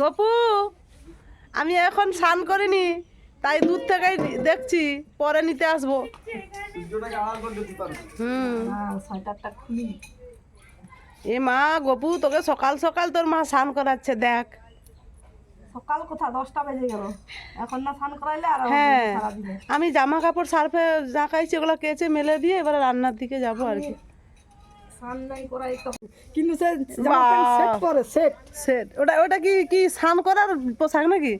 গপু আমি এখন স্নান করিনি তাই দূর থেকেই দেখছি পরে নিতে আসব। হুম। হ্যাঁ এ মা গপু তোকে সকাল সকাল তোর মা স্নান করাচ্ছে দেখ। সকাল কোথা? দশটা বেজে গেল। এখন না স্নান করাইলে আর হ্যাঁ আমি জামা কাপড় সার্ফে জাকাইছি ওগুলো কেচে মেলে দিয়ে এবারে রান্নার দিকে যাব আর কি স্নান নাই করাই তো কিন্তু সে সেট করে সেট সেট ওটা ওটা কি কি স্নান করার পোশাক নাকি?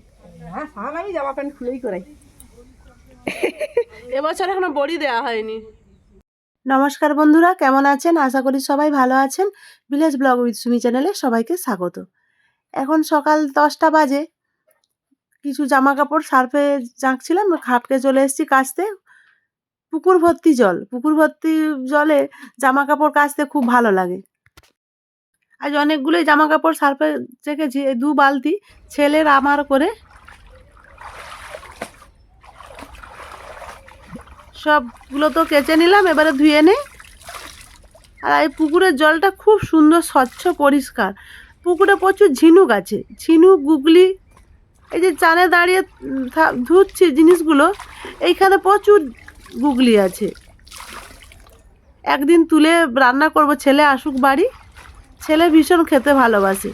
হ্যাঁ স্নান আমি জামা প্যান্ট খুলেই করাই। এবছর এখনও বড়ি দেওয়া হয়নি। নমস্কার বন্ধুরা কেমন আছেন? আশা করি সবাই ভালো আছেন। ভিলেজ ব্লগ উইথ সুমি চ্যানেলে সবাইকে স্বাগত। এখন সকাল দশটা বাজে। কিছু জামা কাপড় সার্ফে জাঁকছিলাম খাটকে চলে এসেছি কাচতে। পুকুর ভর্তি জল। পুকুর ভর্তি জলে জামা কাপড় কাচতে খুব ভালো লাগে। আজ অনেকগুলোই জামা কাপড় সার্ফে রেখেছি, এই দু বালতি ছেলের আমার করে সবগুলো তো কেচে নিলাম, এবারে ধুয়ে নেই। আর এই পুকুরের জলটা খুব সুন্দর, স্বচ্ছ, পরিষ্কার। পুকুরে প্রচুর ঝিনুক আছে। ঝিনুক, গুগলি, এই যে চানে দাঁড়িয়ে ধুচ্ছি জিনিসগুলো, এইখানে প্রচুর গুগলি আছে। একদিন তুলে রান্না করব, ছেলে আসুক বাড়ি। ছেলে ভীষণ খেতে ভালোবাসে।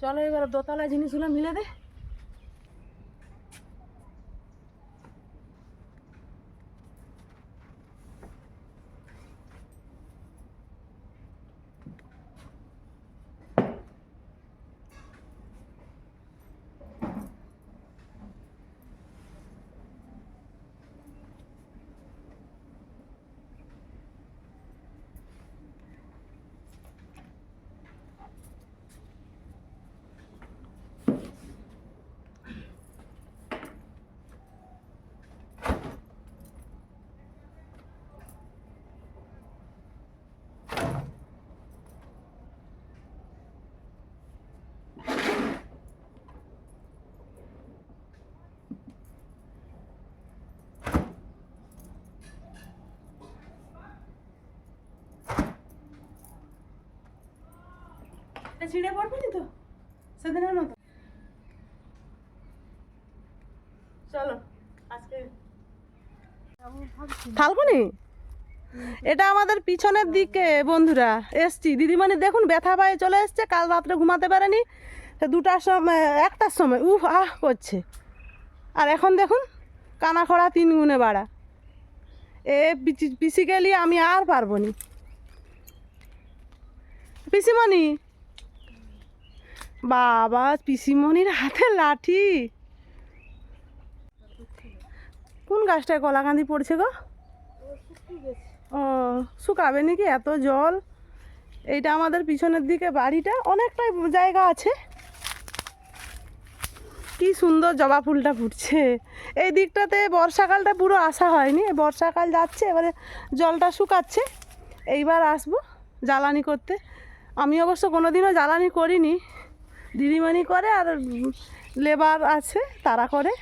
চলো এবার দোতলা জিনিসগুলো মিলে দে। ছিঁড়ে পড়বে নি তো? সেদিনের মতো। চলো, আজকে ফাল্গুনি? এটা আমাদের পিছনের দিকে, বন্ধুরা। এসছি। দিদিমণি দেখুন, ব্যথা পায়ে চলে এসছে, কাল রাত্রে ঘুমাতে পারেনি। দুটার সময়, একটার সময়, উফ, আহ, করছে। আর এখন দেখুন, কানা খড়া তিন গুণে বাড়া। এ পিসি গেলি আমি আর পারব নি। পিসিমণি বাবা, পিসিমণির হাতে লাঠি। কোন গাছটায় কলাকান্দি পড়ছে গো? ও, শুকাবে নাকি এত জল? এইটা আমাদের পিছনের দিকে বাড়িটা, অনেকটাই জায়গা আছে। কি সুন্দর জবা ফুলটা ফুটছে। এই দিকটাতে বর্ষাকালটা পুরো আসা হয়নি বর্ষাকাল যাচ্ছে, এবারে জলটা শুকাচ্ছে। এইবার আসব জ্বালানি করতে। আমি অবশ্য কোনোদিনও জ্বালানি করিনি। দিদিমণি করে আর লেবার আছে, তারা করে।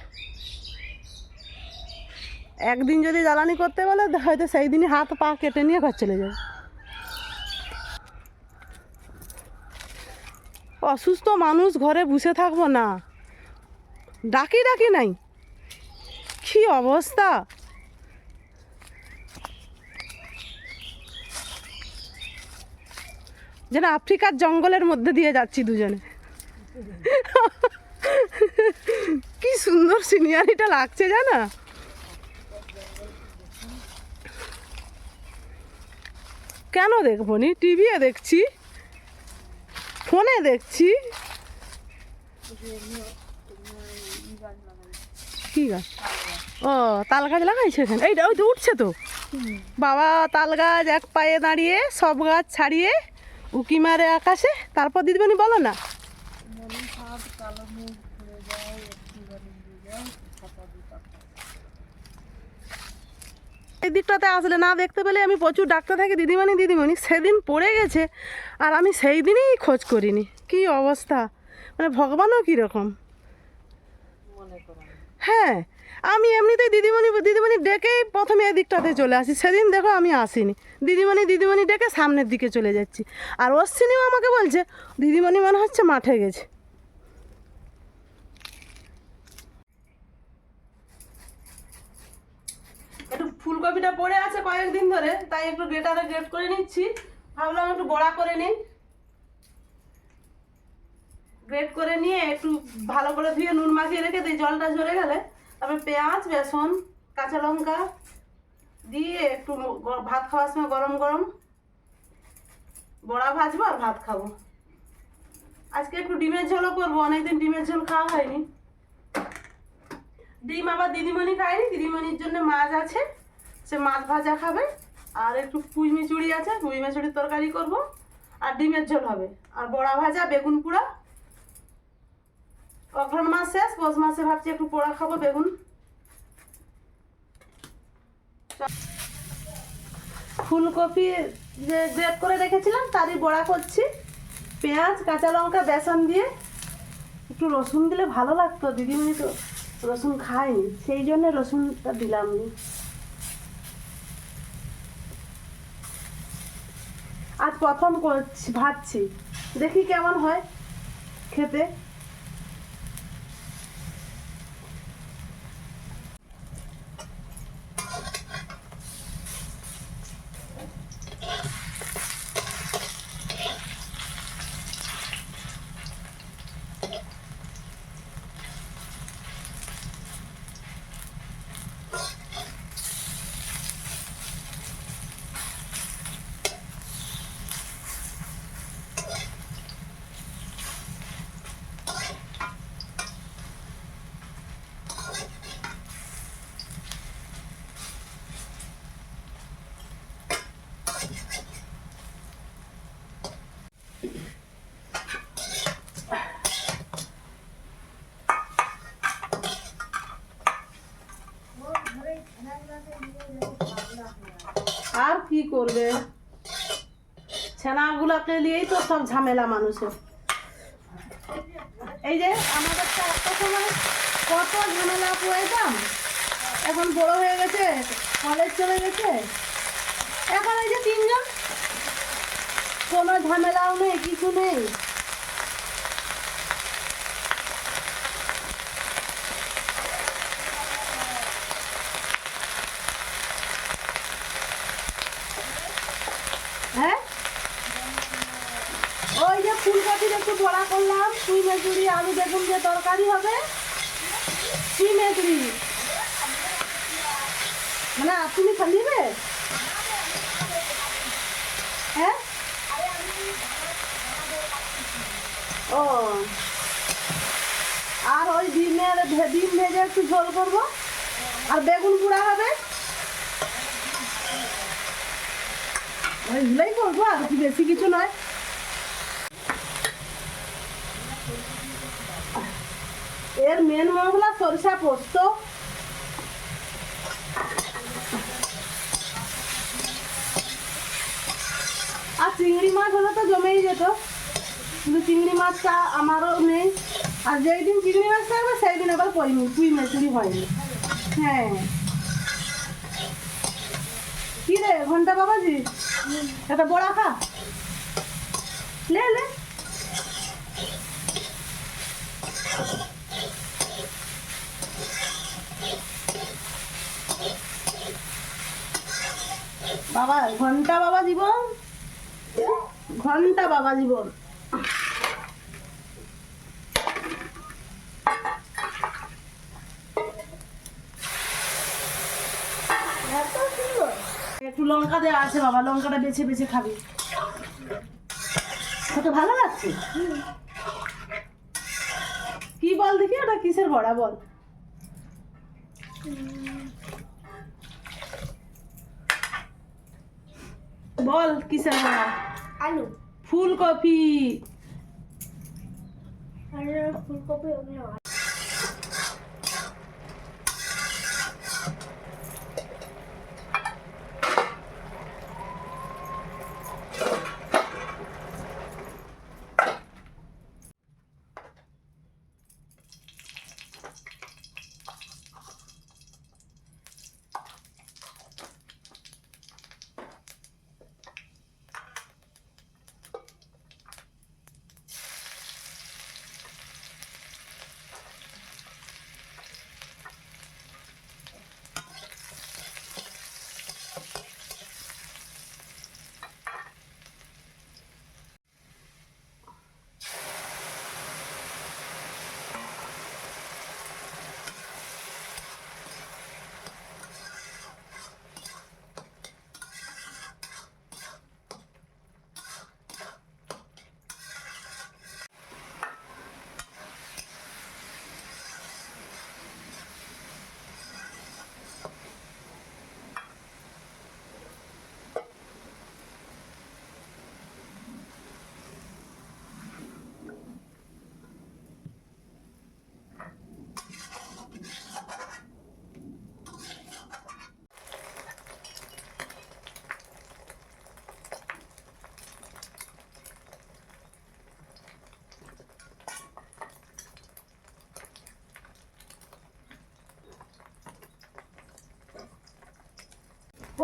একদিন যদি জ্বালানি করতে বলে, হয়তো সেই দিনই হাত পা কেটে নিয়ে ঘর চলে যাবে অসুস্থ মানুষ ঘরে বসে থাকব না। ডাকি ডাকি নাই। কি অবস্থা? যেন আফ্রিকার জঙ্গলের মধ্যে দিয়ে যাচ্ছি দুজনে। কি সুন্দর সিনিয়ারিটা লাগছে, জানা? কেন দেখব নি? টিভিতে দেখছি। ফোনে দেখছি। কি গাছ? ও, তাল গাছ লাগাইছে এখানে। এইটা ওই তো উঠছে তো। বাবা, তাল গাছ এক পায়ে দাঁড়িয়ে, সব গাছ ছাড়িয়ে, উকি মারে আকাশে। তারপর দিদিমণি বলো না? এই দিকটাতে আসলে না দেখতে পেলে আমি প্রচুর ডাক্তার থাকি, দিদিমণি দিদিমণি। সেদিন পড়ে গেছে আর আমি সেই দিনই খোঁজ করিনি। কি অবস্থা? মানে ভগবানও কীরকম? হ্যাঁ আমি এমনিতেই দিদিমণি দিদিমণি ডেকেই প্রথমে এদিকটাতে চলে আসি। সেদিন দেখো আমি আসিনি। দিদিমণি দিদিমণি ডেকে সামনের দিকে চলে যাচ্ছি। আর অশ্বিনীও আমাকে বলছে, দিদিমণি মনে হচ্ছে মাঠে গেছে একটু ফুলকপিটা পড়ে আছে কয়েকদিন ধরে, তাই একটু গ্রেটারে গ্রেট করে নিচ্ছি। ভাবলাম একটু বড়া করে নিই। গ্রেট করে নিয়ে একটু ভালো করে ধুয়ে নুন মাখিয়ে রেখে দিই, জলটা ঝরে গেলে। তারপরে পেঁয়াজ, বেসন, কাঁচা লঙ্কা দিয়ে একটু ভাত খাওয়ার সময় গরম গরম বড়া ভাজবো আর ভাত খাব। আজকে একটু ডিমের ঝোলও করব, অনেকদিন ডিমের ঝোল খাওয়া হয়নি। ডিম আবার দিদিমণি খায়নি, দিদিমণির জন্য মাছ আছে। সে মাছ ভাজা খাবে, আর একটু পুঁই মিচুড়ি আছে, পুঁই মিচুড়ির তরকারি করব, আর ডিমের ঝোল হবে। আর বড়া ভাজা, বেগুন পোড়া। অঘ্রাণ মাস শেষ, পৌষ মাসে ভাবছি একটু পোড়া খাব, বেগুন। ফুলকপি যে গ্রেট করে রেখেছিলাম, তারই বড়া করছি। পেঁয়াজ, কাঁচা লঙ্কা, বেসন দিয়ে। একটু রসুন দিলে ভালো লাগতো, দিদিমণি তো রসুন খায়নি, সেই জন্য রসুনটা দিলাম নি আজ প্রথম করছি ভাবছি। দেখি কেমন হয় খেতে আর কি করবে? ছানাগুলোকে নিয়েই তো সব ঝামেলা মানুষের। এই যে আমাদের তো একটা সময় কত ঝামেলা পড়েতাম এখন বড় হয়ে গেছে কলেজ চলে গেছে। এখন এই যে তিনজন, কোনো ঝামেলাও নেই, কিছু নেই হ্যাঁ ওই যে ফুলকপির একটু বড়া করলাম পুঁই মেচুরি আলু, বেগুন দিয়ে তরকারি হবে। পুঁই মেচুরি মানে তুমি খালিবে হ্যাঁ? ও। আর ওই ডিমের ডিম ভেজে একটু ঝোল করব। আর বেগুন পোড়া হবে। ওইগুলোই করব আর বেশি কিছু নয়। এর মেন মশলা সরিষা পোস্ত। আর চিংড়ি মাছ হলে তো জমেই যেত। কিন্তু চিংড়ি মাছটা আমারও নেই। আর যেই দিন চিংড়ি মাছ থাকবে সেই দিন আবার করিনি পুঁই মেচুরি হয়নি। হ্যাঁ। কি রে ঘণ্টা বাবাজি? একটা বড়া খা। লে লে। বাবা, ঘণ্টা বাবা জীবন। ঘণ্টা বাবা জীবন। একটু লঙ্কা দেওয়া আছে বাবা, লঙ্কাটা বেছে বেছে খাবি। কত ভালো লাগছে? কি বল দেখি, ওটা কিসের বড়া বল? বল কিসের বড়া আলু। ফুলকপি। ফুলকপি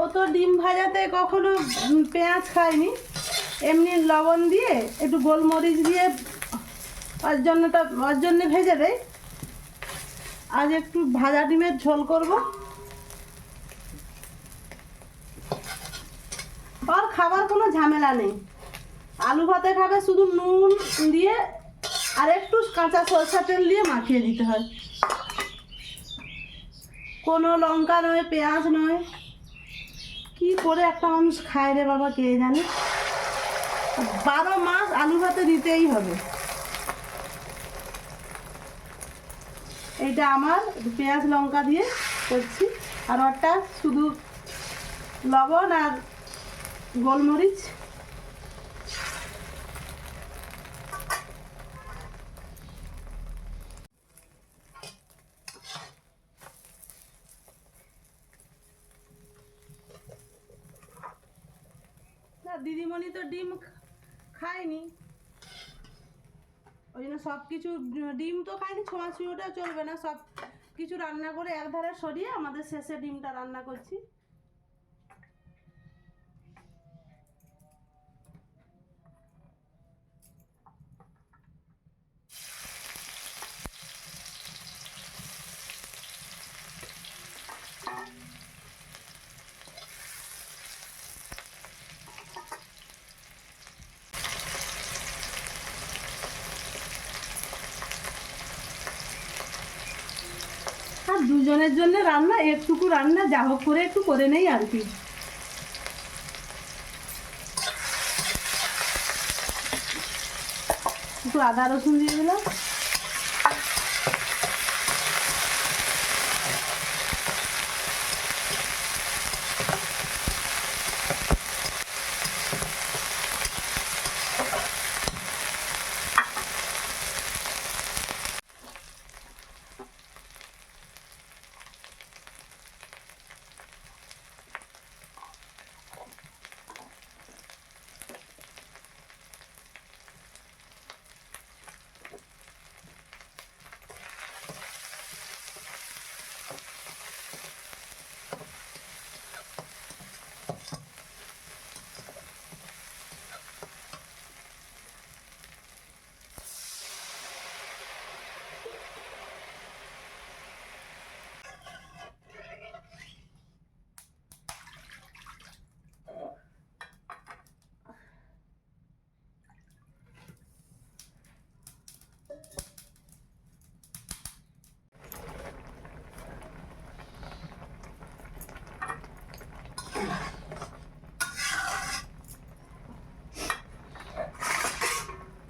ও তো ডিম ভাজাতে কখনো পেঁয়াজ খায়নি। এমনি লবণ দিয়ে, একটু গোলমরিচ দিয়ে, ওর জন্যটা, ওর জন্য ভেজে দেয় আজ একটু ভাজা ডিমের ঝোল করব। ওর খাবার কোনো ঝামেলা নেই। আলু ভাতে খাবে শুধু নুন দিয়ে, আর একটু কাঁচা সরষা তেল দিয়ে মাখিয়ে দিতে হয়। কোনো লঙ্কা নয়, পেঁয়াজ নয়। কি করে একটা মানুষ খায় রে বাবা কে জানে? বারো মাস আলু ভাতে দিতেই হবে। এইটা আমার পেঁয়াজ লঙ্কা দিয়ে করছি। আর একটা শুধু লবণ আর গোলমরিচ না দিদিমণি তো ডিম খায়নি। ওই জন্য সব কিছু ডিম তো খায়নি, ছোঁয়াছুঁয়োটা চলবে না। সব কিছু রান্না করে একধারে সরিয়ে আমাদের শেষে ডিমটা রান্না করছি। দুজনের জন্য রান্না, একটুকু রান্না, যা হোক করে একটু করে নেই আর কি। একটু আদা রসুন দিয়ে দিলাম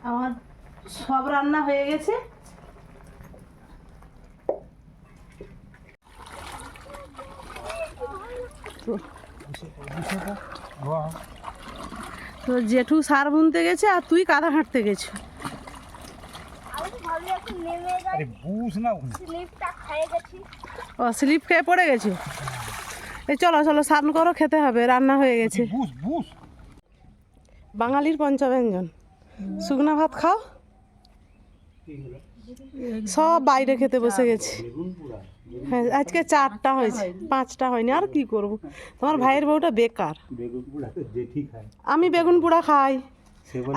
আমার সব রান্না হয়ে গেছে। তো জেঠু সার বুনতে গেছে আর তুই কাদা হাঁটতে গেছো। ও স্লিপ খেয়ে পড়ে গেছে? এই চলো চলো স্নান করো খেতে হবে রান্না হয়ে গেছে। বাঙালির পঞ্চব্যঞ্জন। শুকনা ভাত খাও। সব বাইরে খেতে বসে গেছি। হ্যাঁ আজকে চারটা হয়েছে, পাঁচটা হয়নি, আর কি করব? তোমার ভাইয়ের বউটা বেকার। আমি বেগুন পোড়া খাই।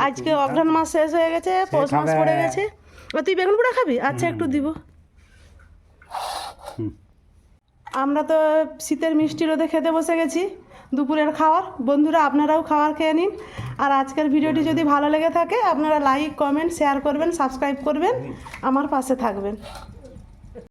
আজকে অঘ্রাণ মাস শেষ হয়ে গেছে, পৌষ মাস পড়ে গেছে। ও তুই বেগুন পোড়া খাবি? আচ্ছা একটু দিব। আমরা তো শীতের মিষ্টি রোদে খেতে বসে গেছি। দুপুরের খাওয়ার। বন্ধুরা, আপনারাও খাওয়ার খেয়ে নিন। আর আজকের ভিডিওটি যদি ভালো লেগে থাকে, আপনারা লাইক কমেন্ট শেয়ার করবেন সাবস্ক্রাইব করবেন। আমার পাশে থাকবেন।